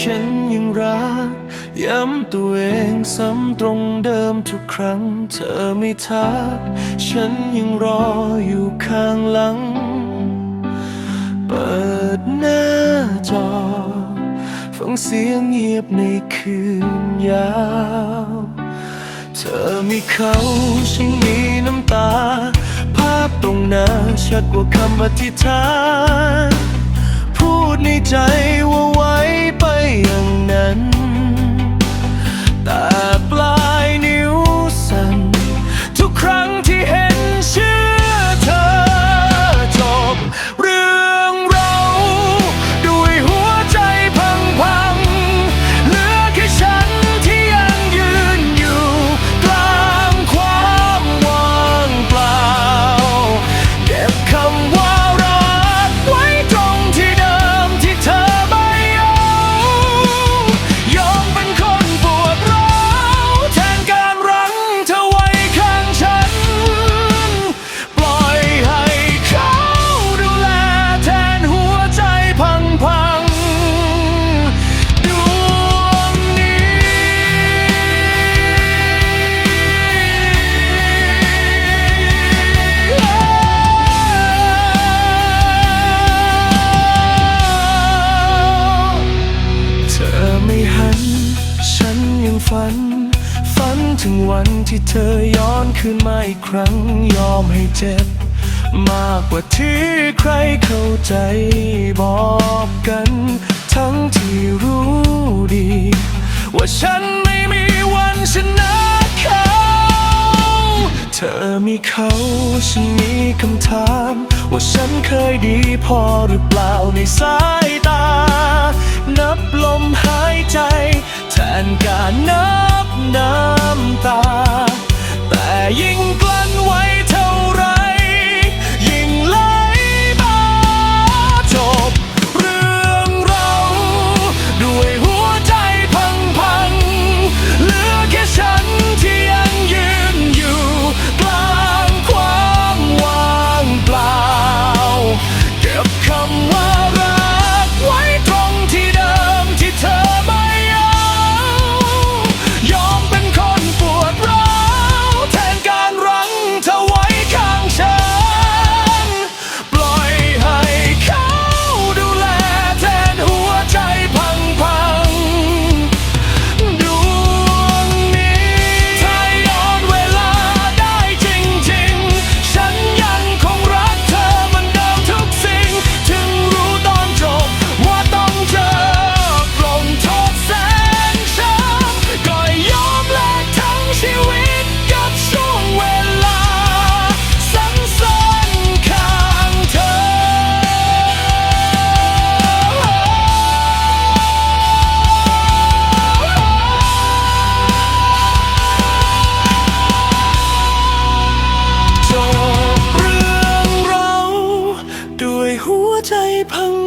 ฉันยังรัก ย้ำตัวเองซ้ำตรงเดิมทุกครั้ง เธอไม่ทัก ฉันยังรออยู่ข้างหลัง เปิดหน้าจอ ฟังเสียงเงียบในคืนยาว เธอมีเขาฉันมีน้ำตา ภาพตรงหน้าชัดกว่าคำอธิษฐาน พูดในใจว่า อย่างนั้นแต่ ถึงวันที่เธอย้อนคืนมาอีกครั้งยอมให้เจ็บ มากกว่าที่ใครเข้าใจบอกกัน ทั้งที่รู้ดี ว่าฉันไม่มีวันชนะเขา เธอมีเขาฉันมีคำถาม ว่าฉันเคยดีพอหรือเปล่าในสายตา นับลมหายใจ แทนการนับ 没朋